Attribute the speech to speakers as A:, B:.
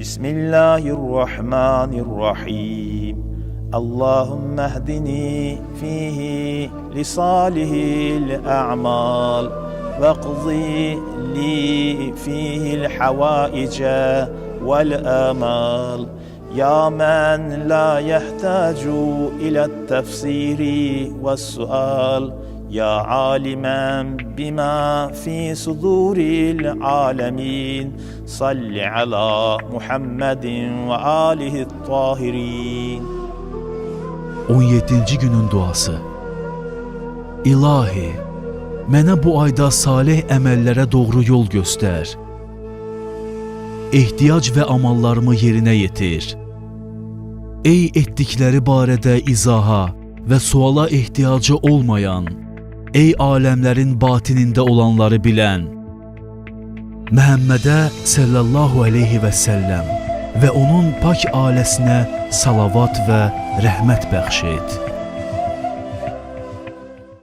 A: بسم الله الرحمن الرحيم اللهم اهدني فيه لصالح الأعمال واقضي لي فيه الحوائج والآمال يا من لا يحتاج إلى التفسير والسؤال يا عالما بما في صدور العالمين صل على محمد وآله الطاهرين
B: 17-ci günün duası. İlahi, mənə bu ayda salih əməllərə doğru yol göstər. Ehtiyac və amallarımı yerinə yetir. Ey etdikləri barədə izaha və suala ehtiyacı olmayan, ey aləmlərin batinində olanları bilən, Məhəmmədə sallallahu əleyhi və səlləm və onun pak ailəsinə salavat və rəhmət bəxş et.